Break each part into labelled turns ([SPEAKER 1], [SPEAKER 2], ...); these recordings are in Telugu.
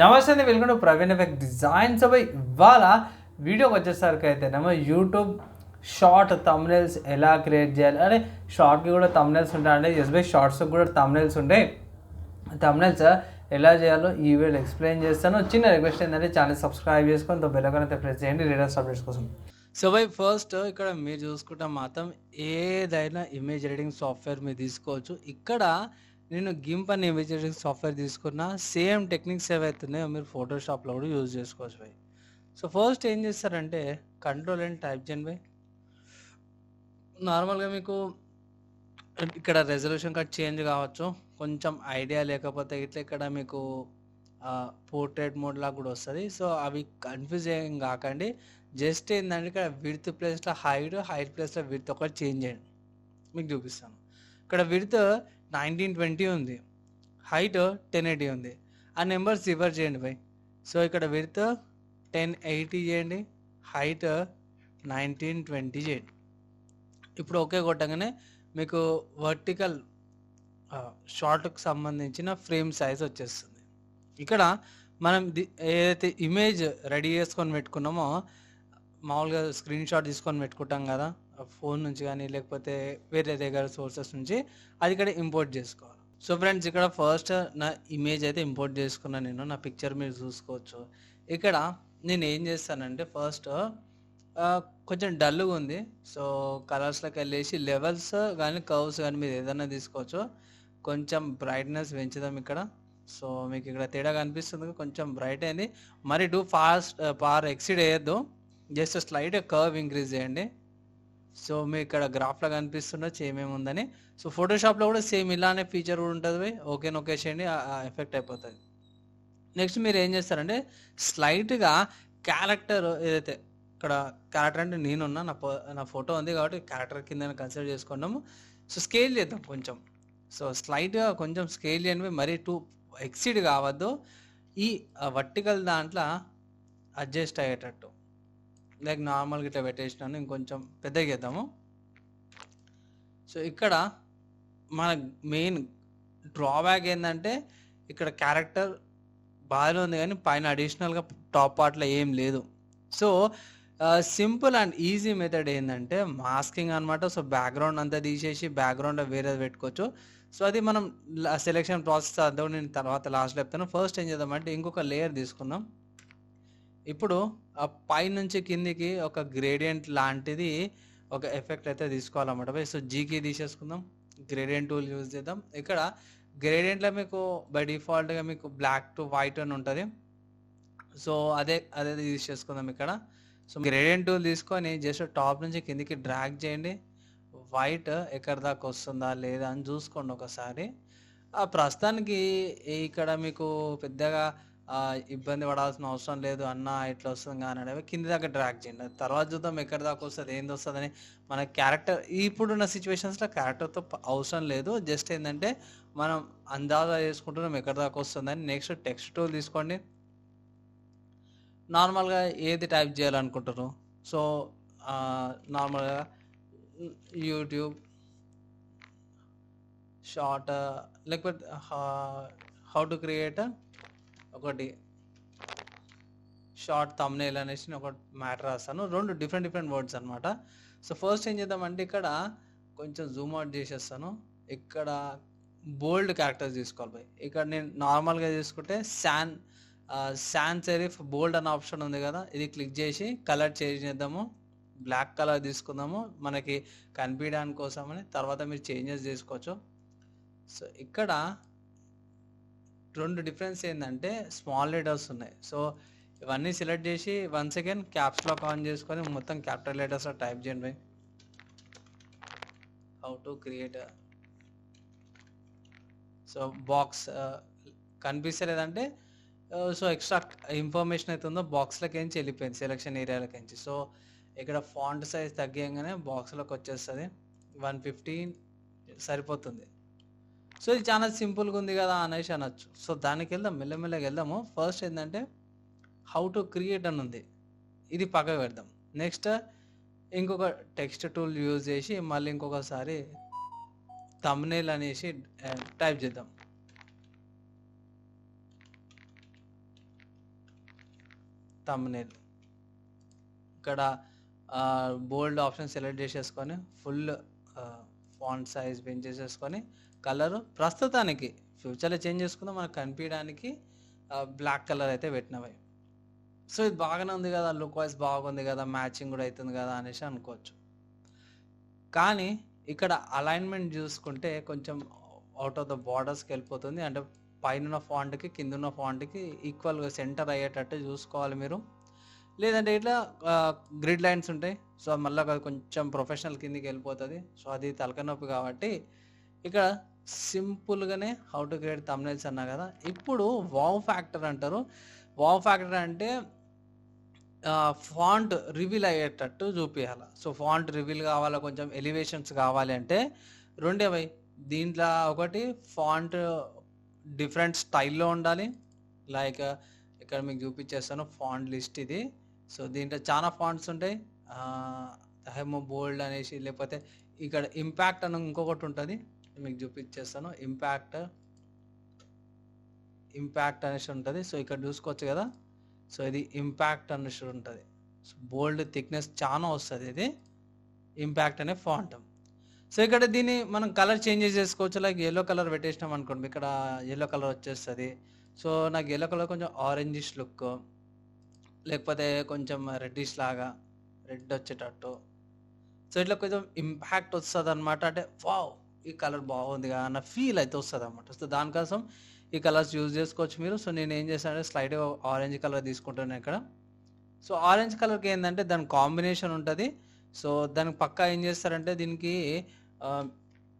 [SPEAKER 1] నమస్తే అండి welcome to Praveen effect designs అవి ఇవాళ వీడియోకి వచ్చేసరికి అయితే నమ్మ యూట్యూబ్ షార్ట్ తమ్నెల్స్ ఎలా క్రియేట్ చేయాలి? అంటే షార్ట్కి కూడా తమ్నెల్స్ ఉంటాయి అంటే ఎస్బై షార్ట్స్కి కూడా తమ్నెల్స్ ఉంటాయి. తమ్నెల్స్ ఎలా చేయాలో ఈ వీడియో ఎక్స్ప్లెయిన్ చేస్తాను. చిన్న రిక్వెస్ట్ ఏంటంటే ఛానల్ సబ్స్క్రైబ్ చేసుకొని తో బెల్లకన్ అయితే ప్రెస్ చేయండి. లేటెస్ట్ అప్డేట్స్ కోసం. సో బై ఫస్ట్ ఇక్కడ మీరు చూసుకుంటే మాత్రం ఏదైనా ఇమేజ్ ఎడిటింగ్ సాఫ్ట్వేర్ మీరు తీసుకోవచ్చు. ఇక్కడ నేను గింప్ అనే ఇమేజ్ సాఫ్ట్వేర్ తీసుకున్న సేమ్ టెక్నిక్స్ ఏవైతున్నాయో మీరు ఫోటోషాప్లో కూడా యూజ్ చేసుకోవచ్చు బై సో ఫస్ట్ ఏం చేస్తారంటే కంట్రోల్ అండ్ టైప్ చేయండి బై నార్మల్గా మీకు ఇక్కడ రెజల్యూషన్ కట్ చేంజ్ కావచ్చు. కొంచెం ఐడియా లేకపోతే ఇట్లా ఇక్కడ మీకు పోర్ట్రేట్ మోడ్ లాగా కూడా వస్తుంది. సో అవి కన్ఫ్యూజ్ ఏం కాకండి. జస్ట్ ఏంటంటే ఇక్కడ విడ్త్ ప్లేస్లో హైట్ హైట్ ప్లేస్లో విడ్త్ ఒకటి చేంజ్ చేయండి. మీకు చూపిస్తాను. ఇక్కడ విడ్త్ నైన్టీన్ ట్వంటీ ఉంది. హైట్ టెన్ ఎయిటీ ఉంది. ఆ నెంబర్స్ రిఫర్ చేయండి బై సో ఇక్కడ విత్ టెన్ ఎయిటీ చేయండి. హైట్ నైన్టీన్ ట్వంటీ చేయండి. ఇప్పుడు ఓకే కొట్టగానే మీకు వర్టికల్ షార్ట్కి సంబంధించిన ఫ్రేమ్ సైజ్ వచ్చేస్తుంది. ఇక్కడ మనం ఏదైతే ఇమేజ్ రెడీ చేసుకొని పెట్టుకున్నామో మామూలుగా స్క్రీన్ షాట్ తీసుకొని పెట్టుకుంటాం కదా ఫోన్ నుంచి కానీ లేకపోతే వేరే దగ్గర సోర్సెస్ నుంచి అది ఇక్కడ ఇంపోర్ట్ చేసుకోవాలి. సో ఫ్రెండ్స్ ఇక్కడ ఫస్ట్ నా ఇమేజ్ అయితే ఇంపోర్ట్ చేసుకున్నాను నేను. నా పిక్చర్ మీరు చూసుకోవచ్చు. ఇక్కడ నేను ఏం చేస్తానంటే ఫస్ట్ కొంచెం డల్గా ఉంది. సో కలర్స్లోకి వెళ్ళేసి లెవెల్స్ కానీ కర్వ్స్ కానీ మీరు ఏదైనా తీసుకోవచ్చు. కొంచెం బ్రైట్నెస్ పెంచుదాం ఇక్కడ. సో మీకు ఇక్కడ తేడా కనిపిస్తుంది కొంచెం బ్రైట్ అయింది. మరి టూ ఫాస్ట్ పార్ ఎక్సిడ్ వేయద్దు. జస్ట్ స్లైట్ కర్వ్ ఇంక్రీజ్ చేయండి. సో మీ ఇక్కడ గ్రాఫ్లో కనిపిస్తుండొచ్చు ఏమేమి ఉందని. సో ఫోటోషాప్లో కూడా సేమ్ ఇలానే ఫీచర్ కూడా ఉంటుంది ఓకే నొకే చేయండి ఎఫెక్ట్ అయిపోతుంది. నెక్స్ట్ మీరు ఏం చేస్తారంటే స్లైట్గా క్యారెక్టర్ ఏదైతే ఇక్కడ క్యారెక్టర్ అంటే నేనున్నా నా పో- నా ఫోటో ఉంది కాబట్టి క్యారెక్టర్ కింద కన్సిడర్ చేసుకున్నాము సో స్కేల్ చేద్దాం కొంచెం. సో స్లైట్గా కొంచెం స్కేల్ చేయండి మరీ టూ ఎక్సిడ్ కావద్దు. ఈ వర్టికల్ దాంట్లో అడ్జస్ట్ అయ్యేటట్టు. లైక్ నార్మల్గా ఇట్లా పెట్టేసినాను ఇంకొంచెం పెద్దగా చేద్దాము సో ఇక్కడ మన మెయిన్ డ్రాబ్యాక్ ఏంటంటే ఇక్కడ క్యారెక్టర్ బాగానే ఉంది కానీ పైన అడిషనల్గా టాప్ పార్ట్లో ఏం లేదు. So simple and easy method ఏంటంటే మాస్కింగ్ అనమాట సో బ్యాక్గ్రౌండ్ అంతా తీసేసి బ్యాక్గ్రౌండ్ వేరేది పెట్టుకోవచ్చు. సో అది మనం సెలెక్షన్ ప్రాసెస్ అర్థం నేను తర్వాత లాస్ట్లో చెప్తాను. ఫస్ట్ ఏం చేద్దామంటే ఇంకొక లేయర్ తీసుకుందాం. ఇప్పుడు ఆ పై నుంచి కిందికి ఒక గ్రేడియంట్ లాంటిది ఒక ఎఫెక్ట్ అయితే తీసుకోవాలన్నమాట. బై సో జీకి తీసేసుకుందాం. గ్రేడియంట్ టూల్ యూజ్ చేద్దాం. ఇక్కడ గ్రేడియంట్లో మీకు బై డిఫాల్ట్గా మీకు బ్లాక్ టు వైట్ అని ఉంటుంది. సో అదే అదే తీసేసుకుందాం ఇక్కడ. సో గ్రేడియంట్ టూల్ తీసుకొని జస్ట్ టాప్ నుంచి కిందికి డ్రాగ్ చేయండి. వైట్ ఎక్కడి దాకా వస్తుందా లేదా అని చూసుకోండి ఒకసారి. ఆ ప్రస్తుతానికి ఇక్కడ మీకు పెద్దగా ఇబ్బంది పడాల్సిన అవసరం లేదు అన్న ఇట్లా వస్తుంది కానీ అనేవి కింది దాకా డ్రాక్ చేయండి. తర్వాత చూద్దాం ఎక్కడి దాకా వస్తుంది ఏంది వస్తుందని మన క్యారెక్టర్ ఇప్పుడున్న సిచ్యువేషన్స్లో క్యారెక్టర్తో అవసరం లేదు. జస్ట్ ఏంటంటే మనం అందాజా చేసుకుంటున్నాం ఎక్కడి దాకా వస్తుందని నెక్స్ట్ టెక్స్ట్ టూల్ తీసుకోండి. నార్మల్గా ఏది టైప్ చేయాలనుకుంటారు సో నార్మల్గా యూట్యూబ్ షార్ట్ లేకపోతే హౌ టు క్రియేట్ ఒకటి షార్ట్ తమ్నేల్ అనేసి నేను ఒక మ్యాటర్ రాస్తాను. రెండు డిఫరెంట్ డిఫరెంట్ వర్డ్స్ అనమాట సో ఫస్ట్ ఏం చేద్దామంటే ఇక్కడ కొంచెం జూమ్ అవుట్ చేసేస్తాను. ఇక్కడ బోల్డ్ క్యారెక్టర్స్ తీసుకోవాలి భయ్ ఇక్కడ నేను నార్మల్గా తీసుకుంటే శాన్ శాన్ సెరిఫ్ బోల్డ్ అనే ఆప్షన్ ఉంది కదా ఇది క్లిక్ చేసి కలర్ చేంజ్ చేద్దాము. బ్లాక్ కలర్ తీసుకుందాము. మనకి కనిపించడానికి కోసమని తర్వాత మీరు చేంజెస్ చేసుకోవచ్చు. సో ఇక్కడ రెండు డిఫరెన్స్ ఏంటంటే స్మాల్ లెటర్స్ ఉన్నాయి. సో ఇవన్నీ సెలెక్ట్ చేసి one second caps lock on చేసుకొని మొత్తం క్యాపిటల్ లెటర్స్లో టైప్ చేయండి how to create so box కనిపిస్తలేదంటే so extra information అయితే ఉందో బాక్స్లకేంచి నుంచి వెళ్ళిపోయింది సెలక్షన్ ఏరియాలకేంచి సో ఇక్కడ ఫాంట్ సైజ్ తగ్గియంగానే బాక్స్లోకి వచ్చేస్తుంది. వన్ ఫిఫ్టీన్ సరిపోతుంది. సో ఇది చాలా సింపుల్గా ఉంది కదా అనేసి అనొచ్చు. సో దానికి వెళ్దాం మెల్లమెల్లగా వెళ్దాము. ఫస్ట్ ఏంటంటే హౌ టు క్రియేట్ అని ఉంది. ఇది పక్కకు పెడదాం. నెక్స్ట్ ఇంకొక టెక్స్ట్ టూల్ యూజ్ చేసి మళ్ళీ ఇంకొకసారి తమ్నేల్ అనేసి టైప్ చేద్దాం. తమ్నేల్ ఇక్కడ బోల్డ్ ఆప్షన్ సెలెక్ట్ చేసేసుకొని ఫుల్ ఫాంట్ సైజ్ పెంచేసేసుకొని కలర్. ప్రస్తుతానికి ఫ్యూచర్లో చేంజ్ చేసుకుందాం మనకు కనిపించడానికి బ్లాక్ కలర్ అయితే పెట్టినవి. సో ఇది బాగానే ఉంది కదా లుక్ వైజ్ బాగుంది కదా మ్యాచింగ్ కూడా అవుతుంది కదా అనేసి అనుకోవచ్చు. కానీ ఇక్కడ అలైన్మెంట్ చూసుకుంటే కొంచెం అవుట్ ఆఫ్ ద బార్డర్స్కి వెళ్ళిపోతుంది. అంటే పైన ఫాంట్కి కింద ఉన్న ఫాంట్కి ఈక్వల్గా సెంటర్ అయ్యేటట్టు చూసుకోవాలి మీరు. లేదంటే ఇట్లా గ్రిడ్ లైన్స్ ఉంటాయి. సో మళ్ళీ అది కొంచెం ప్రొఫెషనల్ కిందికి వెళ్ళిపోతుంది. సో అది తలకనొప్పి కాబట్టి ఇక్కడ సింపుల్గానే హౌ టు క్రియేట్ తమ్నైల్స్ అన్నా కదా. ఇప్పుడు వావ్ ఫ్యాక్టర్ అంటారు. వావ్ ఫ్యాక్టర్ అంటే ఫాంట్ రివీల్ అయ్యేటట్టు చూపించాలి సో ఫాంట్ రివీల్ కావాలా? కొంచెం ఎలివేషన్స్ కావాలి అంటే రెండేవై దీంట్లో ఒకటి ఫాంట్ డిఫరెంట్ స్టైల్లో ఉండాలి. లైక్ ఇక్కడ మీకు చూపించేస్తాను ఫాంట్ లిస్ట్ ఇది. సో దీంట్లో చాలా ఫాంట్స్ ఉంటాయి. హెమో బోల్డ్ అనేసి లేకపోతే ఇక్కడ ఇంపాక్ట్ అని ఇంకొకటి ఉంటుంది. మీకు చూపించేస్తాను. ఇంపాక్ట్ ఇంపాక్ట్ అనేసి ఉంటుంది. సో ఇక్కడ చూసుకోవచ్చు కదా. సో ఇది ఇంపాక్ట్ అనేసి ఉంటుంది. సో బోల్డ్ థిక్నెస్ చాలా వస్తుంది ఇది. ఇంపాక్ట్ అనే ఫాంటమ్ సో ఇక్కడ దీన్ని మనం కలర్ చేంజెస్ చేసుకోవచ్చు. లైక్ ఎల్లో కలర్ పెట్టేసినాం అనుకోండి. ఇక్కడ ఎల్లో కలర్ వచ్చేస్తుంది. సో నాకు ఎల్లో కలర్ కొంచెం ఆరెంజిష్ లుక్ లేకపోతే కొంచెం రెడ్డిష్ లాగా రెడ్ వచ్చేటట్టు. సో ఇట్లా కొంచెం ఇంపాక్ట్ వస్తుంది అనమాట అంటే వావ్ ఈ కలర్ బాగుంది అన్న ఫీల్ అయితే వస్తుంది అనమాట సో దానికోసం ఈ కలర్స్ యూజ్ చేసుకోవచ్చు మీరు. సో నేను ఏం చేస్తానంటే స్లైడ్ ఆరెంజ్ కలర్ తీసుకుంటాను ఇక్కడ. సో ఆరెంజ్ కలర్కి ఏంటంటే దాని కాంబినేషన్ ఉంటుంది. సో దానికి పక్కా ఏం చేస్తారంటే దీనికి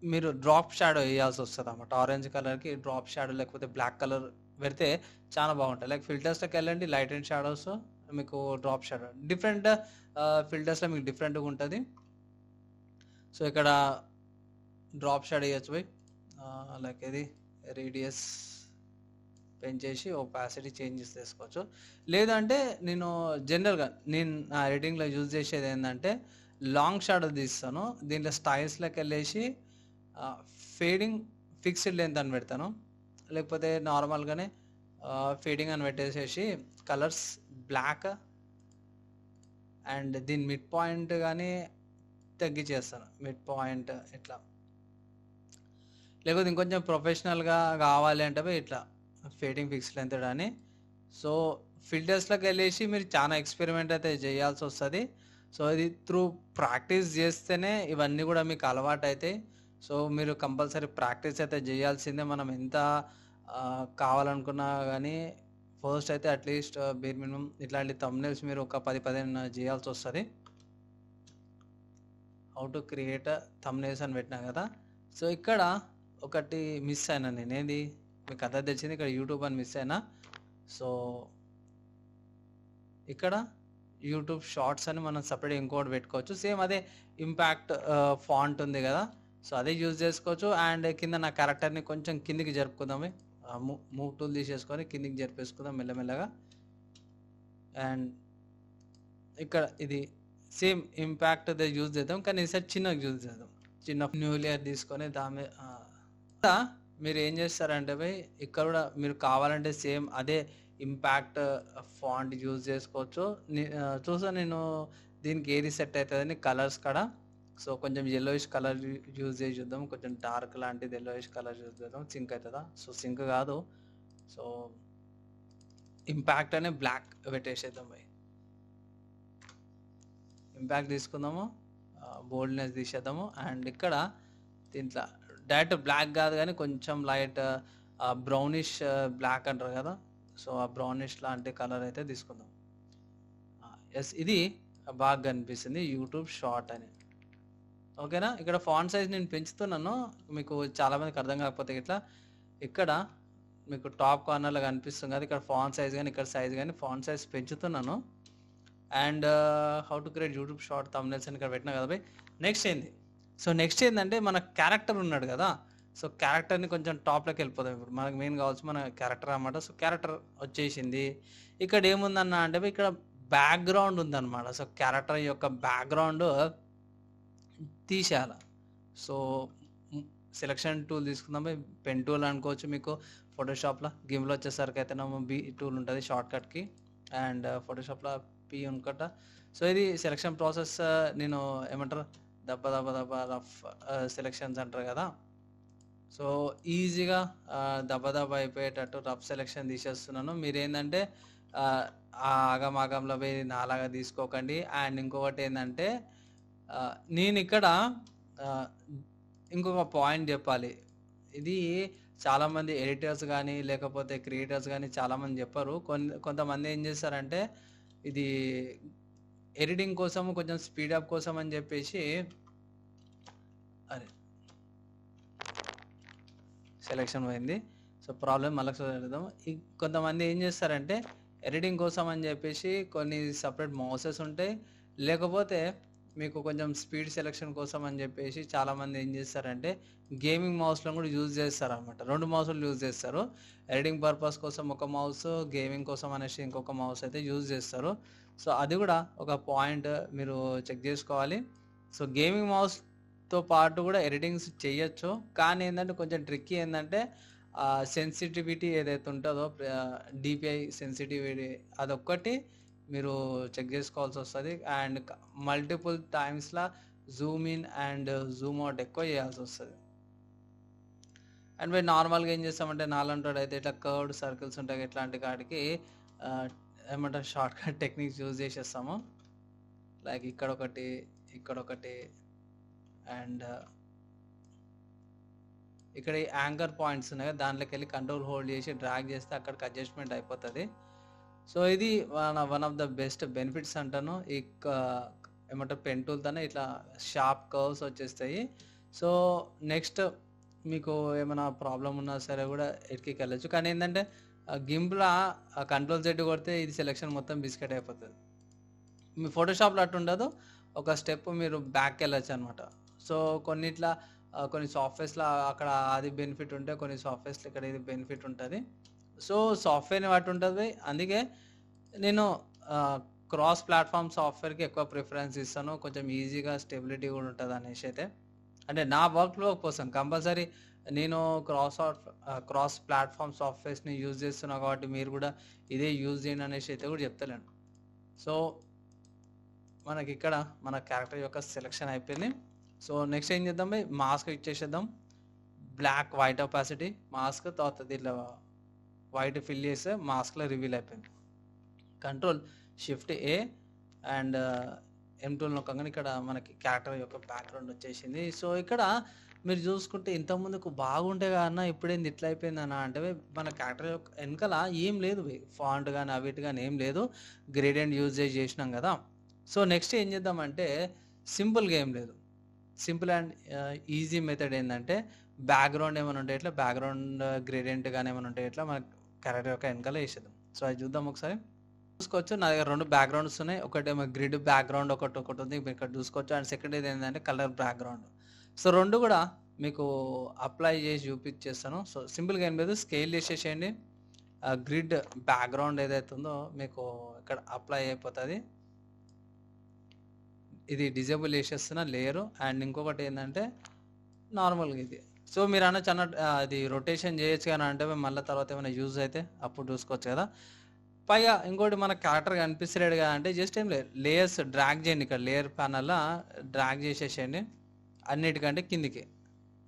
[SPEAKER 1] మీరు డ్రాప్ షాడో వేయాల్సి వస్తుంది అనమాట ఆరెంజ్ కలర్కి డ్రాప్ షాడో లేకపోతే బ్లాక్ కలర్ పెడితే చాలా బాగుంటుంది లైక్ ఫిల్టర్స్లోకి వెళ్ళండి లైట్ అండ్ షాడోస్ మీకు డ్రాప్ షాడో డిఫరెంట్ ఫిల్టర్స్లో మీకు డిఫరెంట్గా ఉంటుంది. సో ఇక్కడ డ్రాప్ షాడ్ వేయచ్చు పోయి లైక్ ఇది రేడియస్ పెంచేసి ఒపాసిటీ చేంజెస్ చేసుకోవచ్చు లేదంటే నేను జనరల్గా నేను నా ఎడిటింగ్లో యూజ్ చేసేది ఏంటంటే లాంగ్ షాడో తీస్తాను. దీంట్లో స్టైల్స్లోకి వెళ్ళేసి ఫేడింగ్ ఫిక్స్డ్ లెంత్ అని పెడతాను. లేకపోతే నార్మల్గానే ఫేడింగ్ అని పెట్టేసేసి కలర్స్ బ్లాక్ అండ్ దీని మిడ్ పాయింట్ కానీ తగ్గించేస్తాను మిడ్ పాయింట్ ఇట్లా. లేకపోతే ఇంకొంచెం ప్రొఫెషనల్గా కావాలి అంటే ఇట్లా ఫేటింగ్ ఫిక్స్ లెంత్ అని. సో ఫిల్టర్స్లోకి వెళ్ళేసి మీరు చాలా ఎక్స్పెరిమెంట్ అయితే చేయాల్సి వస్తుంది. సో ఇది త్రూ ప్రాక్టీస్ చేస్తేనే ఇవన్నీ కూడా మీకు అలవాటు అవుతాయి సో మీరు కంపల్సరీ ప్రాక్టీస్ అయితే చేయాల్సిందే. మనం ఎంత కావాలనుకున్నా కానీ ఫస్ట్ అయితే అట్లీస్ట్ బేర్ మినిమం ఇట్లాంటి తమ్నేల్స్ మీరు ఒక పది పదిహేను చేయాల్సి వస్తుంది. హౌ టు క్రియేట్ తమ్నేల్స్ అని పెట్టినా కదా. సో ఇక్కడ ఒకటి మిస్ అయినా నేను ఏంది మీకు కథ తెచ్చింది ఇక్కడ యూట్యూబ్ అని మిస్ అయినా. సో ఇక్కడ యూట్యూబ్ షార్ట్స్ అని మనం సపరేట్ ఇంకోటి పెట్టుకోవచ్చు. సేమ్ అదే ఇంపాక్ట్ ఫాంట్ ఉంది కదా. సో అదే యూజ్ చేసుకోవచ్చు. అండ్ కింద నా క్యారెక్టర్ని కొంచెం కిందికి జరుపుకుందాం. మూవ్ టూల్ తీసేసుకొని కిందికి జరిపేసుకుందాం మెల్లమెల్లగా. అండ్ ఇక్కడ ఇది సేమ్ ఇంపాక్ట్ అదే యూజ్ చేద్దాం. కానీ ఈసారి చిన్నగా యూజ్ చేద్దాం. చిన్న న్యూలియర్ తీసుకొని దాని మీరు ఏం చేస్తారంటే భయ్ ఇక్కడ కూడా మీరు కావాలంటే సేమ్ అదే ఇంపాక్ట్ ఫాంట్ యూజ్ చేసుకోవచ్చు. చూసా నేను దీనికి ఏది సెట్ అవుతుందని కలర్స్ కూడా? సో కొంచెం ఎల్లోయిష్ కలర్ యూజ్ చేసి చూద్దాం. కొంచెం డార్క్ లాంటిది ఎల్లోయిష్ కలర్ యూజ్ చేద్దాం. సింక్ అవుతుందా? సో సింక్ కాదు. సో ఇంపాక్ట్ అనే బ్లాక్ పెట్టేసేద్దాం భయ్. ఇంపాక్ట్ తీసుకుందాము. బోల్డ్నెస్ తీసేద్దాము. అండ్ ఇక్కడ దీంట్లో డైరెక్ట్ బ్లాక్ కాదు కానీ కొంచెం లైట్ బ్రౌనిష్ బ్లాక్ అంటారు కదా? సో ఆ బ్రౌనిష్ లాంటి కలర్ అయితే తీసుకుందాం. ఎస్ ఇది బాగా కనిపిస్తుంది. యూట్యూబ్ షార్ట్ అని. ఓకేనా? ఇక్కడ ఫాంట్ సైజ్ నేను పెంచుతున్నాను. మీకు చాలామందికి అర్థం కాకపోతే ఇట్లా. ఇక్కడ మీకు టాప్ కార్నర్లో కనిపిస్తుంది కదా? ఇక్కడ ఫాంట్ సైజ్ కానీ ఇక్కడ సైజ్ కానీ ఫాంట్ సైజ్ పెంచుతున్నాను. And how to create YouTube short thumbnails అని ఇక్కడ పెట్టినా కదా బై నెక్స్ట్ ఏంది? సో నెక్స్ట్ ఏంటంటే మన క్యారెక్టర్ ఉన్నాడు కదా. సో క్యారెక్టర్ని కొంచెం టాప్లోకి వెళ్ళిపోతాం ఇప్పుడు. మనకు మెయిన్ కావాల్సి మన క్యారెక్టర్ అన్నమాట. సో క్యారెక్టర్ వచ్చేసింది. ఇక్కడ ఏముందన్న అంటే ఇక్కడ బ్యాక్గ్రౌండ్ ఉందన్నమాట. సో క్యారెక్టర్ యొక్క బ్యాక్గ్రౌండ్ తీసేయాలి. సో సెలక్షన్ టూల్ తీసుకుందాం. పెన్ టూల్ అనుకోవచ్చు మీకు. ఫోటోషాప్లో గేమ్లో వచ్చేసరికి అయితే బి టూల్ ఉంటుంది షార్ట్ కట్కి అండ్ ఫోటోషాప్లో పి అనుకుంటా సో ఇది సెలక్షన్ ప్రాసెస్ నేను ఏమంటారు దబ్బ దబ్బ దబ్బ రఫ్ సెలెక్షన్స్ అంటారు కదా. సో ఈజీగా దబ్బ దబ్బ అయిపోయేటట్టు రఫ్ సెలెక్షన్ తీసేస్తున్నాను. మీరేంటంటే ఆగమాగంలో ఆ పోయి నాలాగా తీసుకోకండి. అండ్ ఇంకొకటి ఏంటంటే నేను ఇక్కడ ఇంకొక పాయింట్ చెప్పాలి. ఇది చాలామంది ఎడిటర్స్ కానీ లేకపోతే క్రియేటర్స్ కానీ చాలామంది చెప్పరు. కొన్ని కొంతమంది ఏం చేస్తారంటే ఇది ఎడిటింగ్ కోసం కొంచెం స్పీడప్ కోసం అని చెప్పేసి అరే సెలెక్షన్ పోయింది. సో ప్రాబ్లం మళ్ళీ చూద్దాం. ఈ కొంతమంది ఏం చేస్తారంటే ఎడిటింగ్ కోసం అని చెప్పేసి కొన్ని సపరేట్ మౌసెస్ ఉంటాయి. లేకపోతే మీకు కొంచెం స్పీడ్ సెలెక్షన్ కోసం అని చెప్పేసి చాలామంది ఏం చేస్తారంటే గేమింగ్ మౌస్లో కూడా యూజ్ చేస్తారు అనమాట రెండు మౌస్లు యూజ్ చేస్తారు. ఎడిటింగ్ పర్పస్ కోసం ఒక మౌస్ గేమింగ్ కోసం అనేసి ఇంకొక మౌస్ అయితే యూజ్ చేస్తారు. సో అది కూడా ఒక పాయింట్ మీరు చెక్ చేసుకోవాలి. సో గేమింగ్ మౌస్ తో పాటు కూడా ఎడిటింగ్స్ చేయొచ్చు. కానీ ఏంటంటే కొంచెం ట్రిక్కీ ఏంటంటే సెన్సిటివిటీ ఏదైతే ఉంటుందో డిపిఐ సెన్సిటివిటీ అదొక్కటి మీరు చెక్ చేసుకోవాల్సి వస్తుంది. And multiple టైమ్స్లా zoom in and zoom out ఎక్కువ చేయాల్సి వస్తుంది. అండ్ మేము నార్మల్గా ఏం చేస్తామంటే నాలంటాడు అయితే ఇట్లా కర్వ్డ్ సర్కిల్స్ ఉంటాయి ఇట్లాంటి కాడికి ఏమంటారు షార్ట్ కట్ టెక్నిక్స్ యూజ్ చేసేస్తాము. లైక్ ఇక్కడ ఒకటి ఇక్కడ ఒకటి అండ్ uh, ఇక్కడ ఈ యాంకర్ పాయింట్స్ ఉన్నాయి కదా, దాంట్లోకి వెళ్ళి కంట్రోల్ హోల్డ్ చేసి డ్రాగ్ చేస్తే అక్కడికి అడ్జస్ట్మెంట్ అయిపోతుంది. సో ఇది one one of the best benefits అంటాను. ఈ uh, ఏమంటారు పెన్ టూల్తోనే ఇట్లా షార్ప్ కర్వ్స్ వచ్చేస్తాయి. సో నెక్స్ట్ మీకు ఏమైనా ప్రాబ్లం ఉన్నా సరే కూడా ఎట్కి వెళ్ళచ్చు. కానీ ఏంటంటే గింప్లా కంట్రోల్ సెట్ కొడితే ఇది సెలెక్షన్ మొత్తం బిస్కెట్ అయిపోతుంది. మీ ఫోటోషాప్లో అట్టు ఉండదు ఒక స్టెప్ మీరు బ్యాక్ వెళ్ళచ్చు అనమాట సో కొన్నిట్లా కొన్ని సాఫ్ట్వేర్స్లో అక్కడ అది బెనిఫిట్ ఉంటే కొన్ని సాఫ్ట్వేర్స్లో ఇక్కడ ఇది బెనిఫిట్ ఉంటుంది. సో సాఫ్ట్వేర్ని బట్టి ఉంటుంది. అందుకే నేను క్రాస్ ప్లాట్ఫామ్ సాఫ్ట్వేర్కి ఎక్కువ ప్రిఫరెన్స్ ఇస్తాను. కొంచెం ఈజీగా స్టెబిలిటీ కూడా ఉంటుంది అనేసి అయితే. అంటే నా వర్క్లో కోసం కంపల్సరీ నేను క్రాస్ క్రాస్ ప్లాట్ఫామ్ సాఫ్ట్వేర్స్ని యూజ్ చేస్తున్నా కాబట్టి మీరు కూడా ఇదే యూజ్ చేయండి అనేసి అయితే కూడా చెప్తలేను. సో మనకి ఇక్కడ మన క్యారెక్టర్ యొక్క సెలెక్షన్ అయిపోయింది. సో నెక్స్ట్ ఏం చేద్దాం మాస్క్ ఇచ్చేసేద్దాం బ్లాక్ వైట్ అపాసిటీ మాస్క్ తర్వాత దీంట్లో వైట్ ఫిల్ చేస్తే మాస్క్లో రివీల్ అయిపోయింది. Control shift A and M tool నొక్కగానే ఇక్కడ మనకి క్యారెక్టర్ యొక్క బ్యాక్గ్రౌండ్ వచ్చేసింది. సో ఇక్కడ మీరు చూసుకుంటే ఇంతకుముందుకు బాగుంటే కన్నా ఇప్పుడేంది ఇట్లా అయిపోయింది అన్న అంటే మన క్యారెక్టర్ యొక్క వెనకాల ఏం లేదు ఫాంట్ కానీ అవిటి కానీ ఏం లేదు. గ్రేడియంట్ యూజ్ చేసినాం కదా. సో నెక్స్ట్ ఏం చేద్దామంటే సింపుల్గా ఏం లేదు. సింపుల్ అండ్ ఈజీ మెథడ్ ఏంటంటే బ్యాక్గ్రౌండ్ ఏమైనా ఉంటే ఇట్లా బ్యాక్గ్రౌండ్ గ్రేడియంట్ కానీ ఏమైనా ఉంటే ఇట్లా మనకు క్యారెక్టర్ యొక్క వెనకాల వేసేద్దాం. సో అది చూద్దాం ఒకసారి. చూసుకోవచ్చు. నా దగ్గర రెండు బ్యాక్గ్రౌండ్స్ ఉన్నాయి. ఒకటేమో గ్రిడ్ బ్యాక్గ్రౌండ్ ఒకటి ఒకటి ఉంది. మీరు ఇక్కడ చూసుకోవచ్చు. అండ్ సెకండ్ ఇది ఏంటంటే కలర్ బ్యాక్గ్రౌండ్. సో రెండు కూడా మీకు అప్లై చేసి చూపించేస్తాను. సో సింపుల్గా ఏం లేదు. స్కేల్ చేసేసేయండి. గ్రిడ్ బ్యాక్గ్రౌండ్ ఏదైతే ఉందో మీకు ఇక్కడ అప్లై అయిపోతుంది. ఇది డిజేబుల్ చేసేస్తున్న లేయరు అండ్ ఇంకొకటి ఏంటంటే నార్మల్గా ఇది. సో మీరు అనొచ్చు అన్న అది రొటేషన్ చేయొచ్చు కానీ అంటే మళ్ళీ తర్వాత ఏమైనా యూజ్ అయితే అప్పుడు చూసుకోవచ్చు కదా. పైగా ఇంకోటి మన క్యారెక్టర్ కనిపిస్తలేడు కదా అంటే జస్ట్ ఏం లేదు. లేయర్స్ డ్రాగ్ చేయండి ఇక్కడ. లేయర్ ప్యానల్లో డ్రాగ్ చేసేసేయండి. అన్నిటికంటే కిందికి.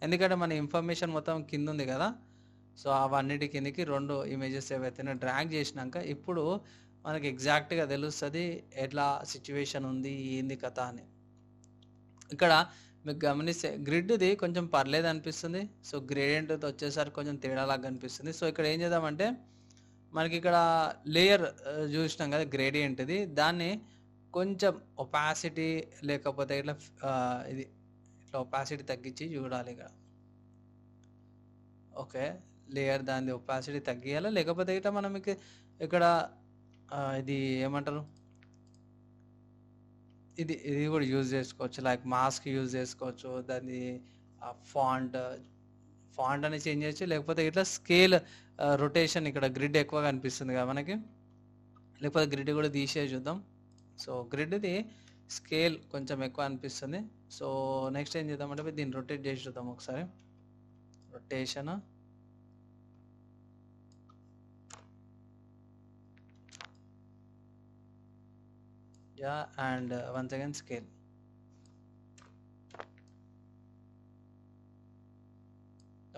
[SPEAKER 1] ఎందుకంటే మన ఇన్ఫర్మేషన్ మొత్తం కింద ఉంది కదా. సో అవన్నిటి కిందికి రెండు ఇమేజెస్ ఏవైతేనే డ్రాగ్ చేసినాక ఇప్పుడు మనకి ఎగ్జాక్ట్గా తెలుస్తుంది ఎట్లా సిచ్యువేషన్ ఉంది ఏంది కథ అని. ఇక్కడ మీకు గమనిస్తే గ్రిడ్ది కొంచెం పర్లేదు అనిపిస్తుంది. సో గ్రేడియంట్ వచ్చేసరికి కొంచెం తేడాలాగా కనిపిస్తుంది సో ఇక్కడ ఏం చేద్దామంటే మనకి ఇక్కడ లేయర్ చూసినాం కదా గ్రేడియంట్ది. దాన్ని కొంచెం ఒపాసిటీ లేకపోతే ఇట్లా ఇది ఇట్లా ఒపాసిటీ తగ్గించి చూడాలి ఇక్కడ. ఓకే. లేయర్ దాని ఒపాసిటీ తగ్గియాలా? లేకపోతే ఇట్లా మనం ఇక్కడ ఇది ఏమంటారు? ఇది ఇది కూడా యూజ్ చేసుకోవచ్చు. లైక్ మాస్క్ యూజ్ చేసుకోవచ్చు. దాన్ని ఫాంట్ ఫాంట్ అనేది చేంజ్ చేయొచ్చు. లేకపోతే ఇట్లా స్కేల్ రొటేషన్ ఇక్కడ గ్రిడ్ ఎక్కువ కనిపిస్తుంది కదా మనకి. లేకపోతే గ్రిడ్ కూడా తీసే చూద్దాం. సో గ్రిడ్ది స్కేల్ కొంచెం ఎక్కువ అనిపిస్తుంది. సో నెక్స్ట్ ఏం చేద్దామంటే దీన్ని రొటేట్ చేసి చూద్దాం ఒకసారి. Rotation yeah and once again scale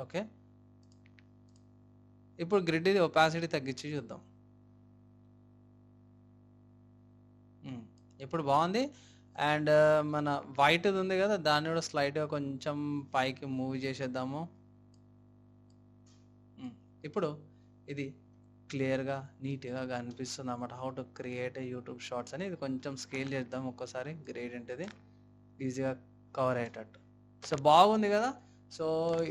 [SPEAKER 1] okay ఇప్పుడు గ్రిడ్ ఇది ఒపాసిటీ తగ్గించి చూద్దాం. Hmm. ఇప్పుడు బాగుంది. అండ్ uh, మన వైట్ ఉంది కదా దాన్ని కూడా స్లైడ్గా కొంచెం పైకి మూవ్ చేసేద్దాము. Hmm. ఇప్పుడు ఇది క్లియర్గా నీట్గా కనిపిస్తుంది అన్నమాట. How to create YouTube shorts అని. ఇది కొంచెం స్కేల్ చేద్దాం ఒక్కసారి. గ్రేడియంట్ ఇది ఈజీగా కవర్ అయ్యేటట్టు. సో బాగుంది కదా? సో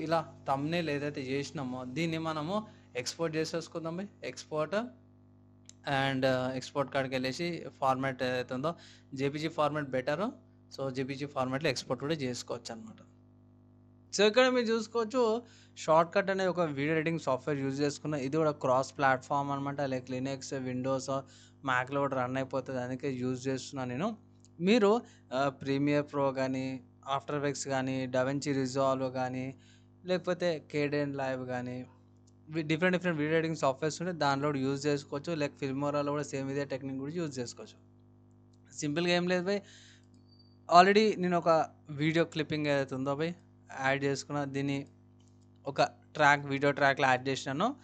[SPEAKER 1] ఇలా తమ్నేల్ ఏదైతే చేసినామో దీన్ని మనము ఎక్స్పోర్ట్ చేసేసుకుందాం ఎక్స్పోర్ట్ అండ్ ఎక్స్పోర్ట్ కార్డ్కి వెళ్ళేసి ఫార్మాట్ ఏదైతే ఉందో JPG format better so JPG ఫార్మాట్లో ఎక్స్పోర్ట్ కూడా చేసుకోవచ్చు అనమాట సో ఇక్కడ మీరు చూసుకోవచ్చు. షార్ట్ కట్ అనే ఒక వీడియో ఎడిటింగ్ సాఫ్ట్వేర్ యూజ్ చేసుకున్న ఇది కూడా క్రాస్ ప్లాట్ఫామ్ అనమాట లైక్ లినక్స్ విండోస్ మ్యాక్లో కూడా రన్ అయిపోతుంది. అందుకే యూజ్ చేస్తున్నాను నేను. మీరు ప్రీమియర్ ప్రో కానీ ఆఫ్టర్ ఎఫెక్ట్స్ కానీ డవెన్చి రిజాల్వ్ కానీ లేకపోతే కేడెన్ లైవ్ కానీ different different video editing softwares ఉంటే దానిలో కూడా యూజ్ చేసుకోవచ్చు. లైక్ ఫిల్మోరాలో కూడా సేమ్ ఇదే టెక్నిక్ కూడా యూజ్ చేసుకోవచ్చు. సింపుల్గా ఏం లేదు బై. ఆల్రెడీ నేను ఒక వీడియో క్లిప్పింగ్ ఏదైతే ఉందో బై. యాడ్ చేసుకున్న దీన్ని ఒక ట్రాక్ వీడియో ట్రాక్లో యాడ్ చేసినాను.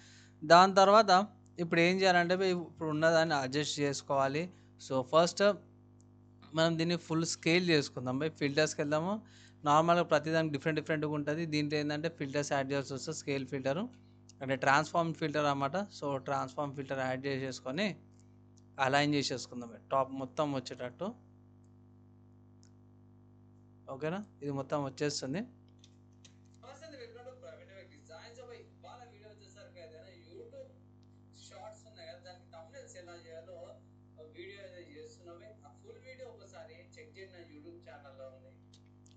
[SPEAKER 1] దాని తర్వాత ఇప్పుడు ఏం చేయాలంటే ఇప్పుడు ఉన్నదాన్ని అడ్జస్ట్ చేసుకోవాలి. సో ఫస్ట్ మనం దీన్ని ఫుల్ స్కేల్ చేసుకుందాం. బై ఫిల్టర్స్కి వెళ్దాము నార్మల్గా ప్రతిదానికి డిఫరెంట్ డిఫరెంట్గా ఉంటుంది. దీంట్లో ఏంటంటే ఫిల్టర్స్ యాడ్ చేయాల్సి వస్తుంది స్కేల్ ఫిల్టరు అంటే ట్రాన్స్ఫార్మ్ ఫిల్టర్ అన్నమాట. సో ట్రాన్స్ఫార్మ్ ఫిల్టర్ యాడ్ చేసేసుకొని అలైన్ చేసేసుకుందాం. టాప్ మొత్తం వచ్చేటట్టు. ఓకేనా? ఇది మొత్తం వచ్చేస్తుంది.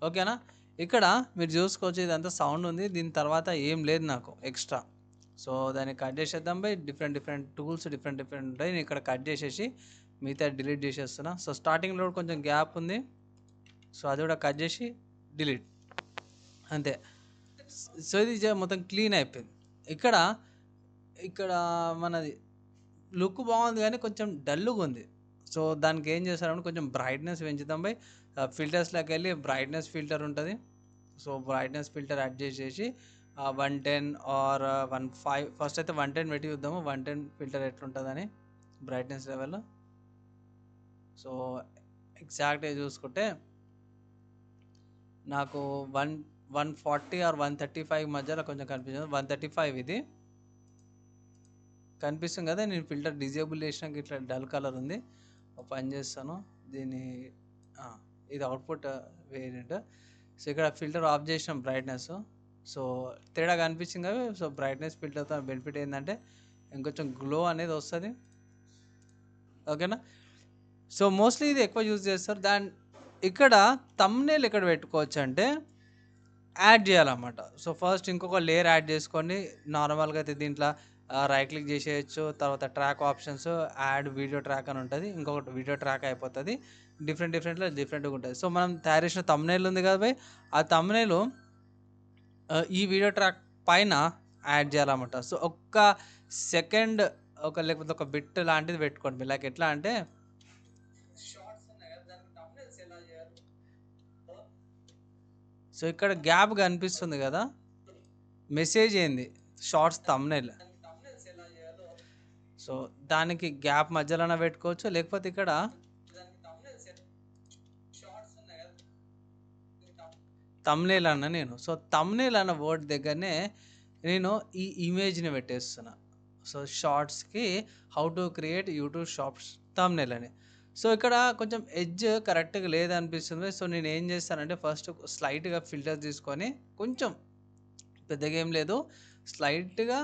[SPEAKER 1] ఓకేనా? ఇక్కడ మీరు చూసుకోవచ్చు ఇదంతా సౌండ్ ఉంది. దీని తర్వాత ఏం లేదు నాకు ఎక్స్ట్రా. సో దాన్ని కట్ చేసేద్దాం by. Different different tools different different ఉంటాయి. నేను ఇక్కడ కట్ చేసేసి మిగతా డిలీట్ చేసేస్తున్నా. సో స్టార్టింగ్లో కొంచెం గ్యాప్ ఉంది. సో అది కూడా కట్ చేసి డిలీట్. అంతే. సో ఇది మొత్తం క్లీన్ అయిపోయింది. ఇక్కడ ఇక్కడ మనది లుక్ బాగుంది కానీ కొంచెం డల్గా ఉంది. సో దానికి ఏం చేస్తారంటే కొంచెం బ్రైట్నెస్ పెంచుతాం బై. ఫిల్టర్స్లోకి వెళ్ళి బ్రైట్నెస్ ఫిల్టర్ ఉంటుంది. సో బ్రైట్నెస్ ఫిల్టర్ అడ్జస్ట్ చేసి one ten or one five first అయితే వన్ టెన్ పెట్టి చూద్దాము. వన్ టెన్ ఫిల్టర్ ఎట్లుంటుందని బ్రైట్నెస్ లెవెల్ సో ఎగ్జాక్ట్గా చూసుకుంటే నాకు one one forty or one thirty five మధ్యలో కొంచెం కనిపిస్తుంది వన్ థర్టీ ఫైవ్ ఇది. కనిపిస్తుంది కదా నేను ఫిల్టర్ డిజేబుల్ చేసినాక ఇట్లా డల్ కలర్ ఉంది. పని చేస్తాను. దీన్ని ఇది అవుట్పుట్ వేరియంట్ సో ఇక్కడ ఫిల్టర్ ఆఫ్ చేసినాం బ్రైట్నెస్ సో తేడా కనిపించింది కదా సో బ్రైట్నెస్ ఫిల్టర్తో బెనిఫిట్ ఏంటంటే ఇంకొంచెం గ్లో అనేది వస్తుంది. ఓకేనా సో మోస్ట్లీ ఇది ఎక్కువ యూజ్ చేస్తారు. దాని ఇక్కడ తమ్నేల్ ఇక్కడ పెట్టుకోవచ్చు అంటే యాడ్ చేయాలన్నమాట. సో ఫస్ట్ ఇంకొక లేయర్ యాడ్ చేసుకొని నార్మల్గా అయితే దీంట్లో రైట్ క్లిక్ చేసేయచ్చు. తర్వాత track options add video track అని ఉంటుంది. ఇంకొకటి వీడియో ట్రాక్ అయిపోతుంది. డిఫరెంట్ డిఫరెంట్లో డిఫరెంట్గా ఉంటుంది. సో మనం తయారు చేసిన తమ్నేల్ ఉంది కదా భయ్? ఆ తమ్నేలు ఈ వీడియో ట్రాక్ పైన యాడ్ చేయాలన్నమాట. సో ఒక్క సెకండ్ ఒక లేకపోతే ఒక బిట్ లాంటిది పెట్టుకోండి లైక్ ఎట్లా అంటే సో ఇక్కడ గ్యాప్ కనిపిస్తుంది కదా? మెసేజ్ ఏంది? షార్ట్స్ తమ్నేల్ సో దానికి గ్యాప్ మధ్యలోనే పెట్టుకోవచ్చు. లేకపోతే ఇక్కడ తమ్నేల్ అన్న నేను. సో తమ్నేల్ అన్న వర్డ్ దగ్గరనే నేను ఈ ఇమేజ్ని పెట్టేస్తున్నా. So షార్ట్స్కి how to create YouTube shorts thumbnail అని. సో ఇక్కడ కొంచెం ఎడ్జ్ కరెక్ట్గా లేదనిపిస్తుంది. సో నేను ఏం చేస్తానంటే ఫస్ట్ స్లైట్గా ఫిల్టర్ తీసుకొని కొంచెం పెద్దగా ఏం లేదు. స్లైట్గా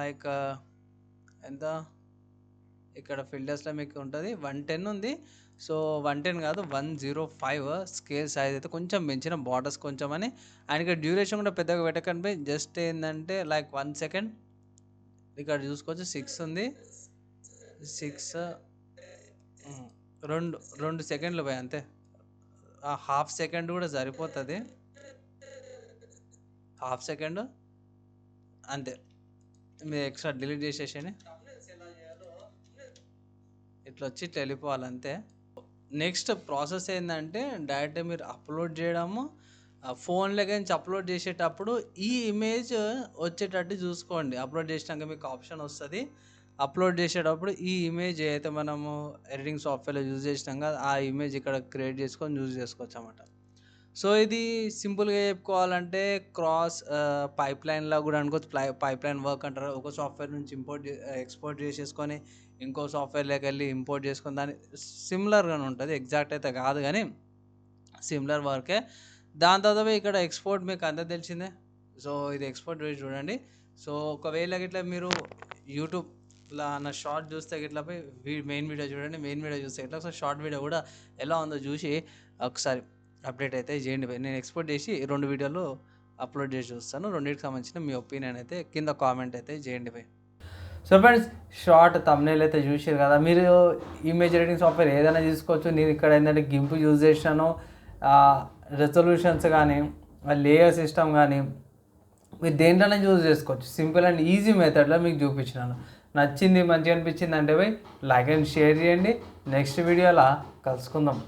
[SPEAKER 1] లైక్ ఎంత? ఇక్కడ ఫిల్టర్స్లో మీకు ఉంటుంది వన్ టెన్ ఉంది. సో వన్ టెన్ కాదు one zero five scale size అయితే కొంచెం పెంచిన బార్డర్స్ కొంచెం అని. అండ్ ఇక్కడ డ్యూరేషన్ కూడా పెద్దగా పెట్టకండి. జస్ట్ ఏంటంటే లైక్ వన్ సెకండ్ ఇక్కడ చూసుకోవచ్చు సిక్స్ ఉంది. సిక్స్ రెండు రెండు సెకండ్లు పోయి అంతే. హాఫ్ సెకండ్ కూడా సరిపోతుంది. హాఫ్ సెకండ్ అంతే. మీరు ఎక్స్ట్రా డిలీట్ చేసేసేయండి. ఇట్లా వచ్చి ఇట్లా వెళ్ళిపోవాలి అంతే నెక్స్ట్ ప్రాసెస్ ఏంటంటే డైరెక్ట్ మీరు అప్లోడ్ చేయడము ఫోన్లోకి నుంచి అప్లోడ్ చేసేటప్పుడు ఈ ఇమేజ్ వచ్చేటట్టు చూసుకోండి. అప్లోడ్ చేసినాక మీకు ఆప్షన్ వస్తుంది. అప్లోడ్ చేసేటప్పుడు ఈ ఇమేజ్ ఏదైతే మనము ఎడిటింగ్ సాఫ్ట్వేర్లో యూజ్ చేసినాం కదా ఆ ఇమేజ్ ఇక్కడ క్రియేట్ చేసుకొని యూజ్ చేసుకోవచ్చు అన్నమాట సో ఇది సింపుల్గా చెప్పుకోవాలంటే క్రాస్ పైప్ లైన్లో కూడా అనుకోవచ్చు. ప్లై పైప్ లైన్ వర్క్ అంటారు. ఒక సాఫ్ట్వేర్ నుంచి ఇంపోర్ట్ ఎక్స్పోర్ట్ చేసేసుకొని ఇంకో సాఫ్ట్వేర్లోకి వెళ్ళి ఇంపోర్ట్ చేసుకొని దాని సిమిలర్గానే ఉంటుంది. ఎగ్జాక్ట్ అయితే కాదు కానీ సిమిలర్ వర్కే. దాని తర్వాత ఇక్కడ ఎక్స్పోర్ట్ మీకు అంతా తెలిసిందే. సో ఇది ఎక్స్పోర్ట్ రేట్ చూడండి. సో ఒకవేళ గిట్లా మీరు యూట్యూబ్లో నా షార్ట్ చూస్తే గిట్ల పోయి మెయిన్ వీడియో చూడండి. మెయిన్ వీడియో చూస్తే ఇట్లా సో షార్ట్ వీడియో కూడా ఎలా ఉందో చూసి ఒకసారి అప్డేట్ అయితే చేయండి భయ్. నేను ఎక్స్పోర్ట్ చేసి రెండు వీడియోలు అప్లోడ్ చేసి చూస్తాను. రెండింటికి సంబంధించిన మీ ఒపీనియన్ అయితే కింద కామెంట్ అయితే చేయండి భయ్ సో ఫ్రెండ్స్ షార్ట్ తమ్నేల్ అయితే చూసారు కదా. మీరు ఇమేజ్ ఎడిటింగ్ సాఫ్ట్వేర్ ఏదైనా తీసుకోవచ్చు. నేను ఇక్కడ ఏంటంటే గింపు యూజ్ చేశాను రెజల్యూషన్స్ కానీ లేయర్ సిస్టమ్ కానీ మీరు దేంట్లోనే యూజ్ చేసుకోవచ్చు. సింపుల్ అండ్ ఈజీ మెథడ్లో మీకు చూపించినాను. నచ్చింది మంచిగా అనిపించింది అంటే పోయి లైక్ అండ్ షేర్ చేయండి. నెక్స్ట్ వీడియోలో కలుసుకుందాం.